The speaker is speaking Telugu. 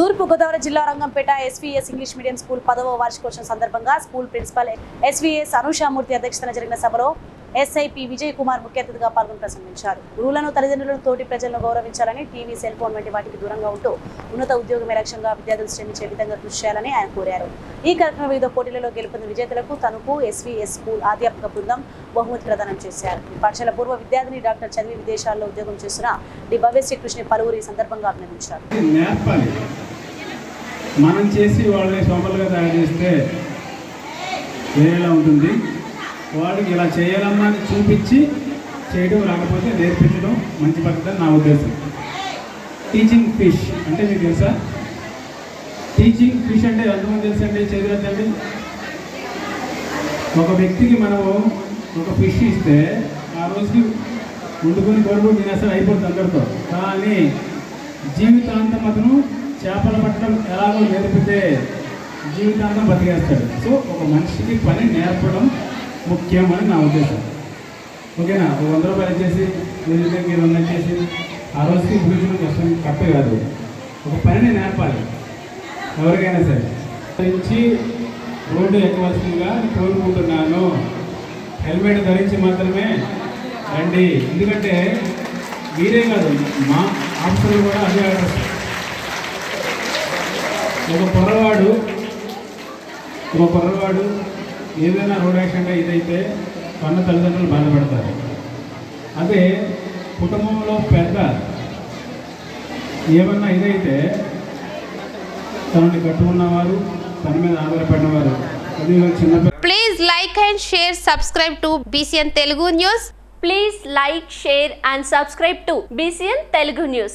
తూర్పు గోదావరి జిల్లా Rangampeta SVS English medium school పదవ వార్షికోత్సవం సందర్భంగా స్కూల్ ప్రిన్సిపల్ ఎస్వీఎస్ అనూషామూర్తి అధ్యక్షతన జరిగిన సభలో ఎస్ఐపి విజయ్ కుమార్ ముఖ్య అతిథిగా పాల్గొని ప్రసంగించారు. గురువులను తల్లిదండ్రులను తోటి ప్రజలను గౌరవించాలని టీవీ సెల్ ఫోన్ వంటి వాటికి దూరంగా ఉంటూ ఉన్నత ఉద్యోగమే లక్ష్యంగా విద్యార్థులు శ్రమించే విధంగా కృషి చేయాలని ఆయన కోరారు. ఈ కార్యక్రమం వివిధ పోటీలలో గెలుపొందిన విజేతలకు తనకు ఎస్వీఎస్ స్కూల్ అధ్యాపక బృందం బహుమతి ప్రదానం చేశారు. పాఠశాల పూర్వ విద్యార్థిని డాక్టర్ చదివి విదేశాల్లో ఉద్యోగం చేస్తున్న డి భవ్య శ్రీకృష్ణ పలువురు ఈ సందర్భంగా అభినందించారు. మనం చేసి వాళ్ళని సోమలుగా తయారు చేస్తే వేరేలా ఉంటుంది. వాడికి ఇలా చేయాలన్నా చూపించి చేయడం రాకపోతే నేర్పించడం మంచి పద్ధతి నా ఉద్దేశం. టీచింగ్ ఫిష్ అంటే మీకు తెలుసా? టీచింగ్ ఫిష్ అంటే ఎంతమంది తెలుసు అండి చదివద్దండి ఒక వ్యక్తికి మనము ఒక ఫిష్ ఇస్తే ఆ రోజుకి వండుకొని కొడుకు తినేస్తారు అయిపోతుంది అందరితో. కానీ జీవితాంతం అతను చేపలు పట్టడం ఎలాగో నేర్పితే జీవితాంతం బతికేస్తాడు. సో ఒక మనిషికి పని నేర్పడం ముఖ్యం అని నా ఉద్దేశం. ఓకేనా? ఒక వంద రూపాయలు చేసి మీరు మీరు వంద చేసి ఆ రోజుకి భూమిలో కష్టం కప్పే కాదు. ఒక పనిని నేర్పాలి. ఎవరికైనా సరే. ధరించి రోడ్డు ఎక్కవలసిందిగా కోరుకుంటున్నాను. హెల్మెట్ ధరించి మాత్రమే రండి. ఎందుకంటే మీరే కాదు మా ఆఫీసర్లు కూడా అదే ఆర్డర్ ఒక పొర్రవాడు ఒక పొర్రవాడు ఏదైనా రోడ్ యాక్సిడెంట్ ఇదైతే కన్న తల్లిదండ్రులు బాధపడతారు అదే కుటుంబంలో పెద్ద ఏమన్నా ఇదైతే తనని కట్టుకున్నవారు తన మీద ఆధారపడిన వారు అది చిన్న Please like and share, subscribe to BCN Telugu News. Please like, share and subscribe to BCN Telugu News.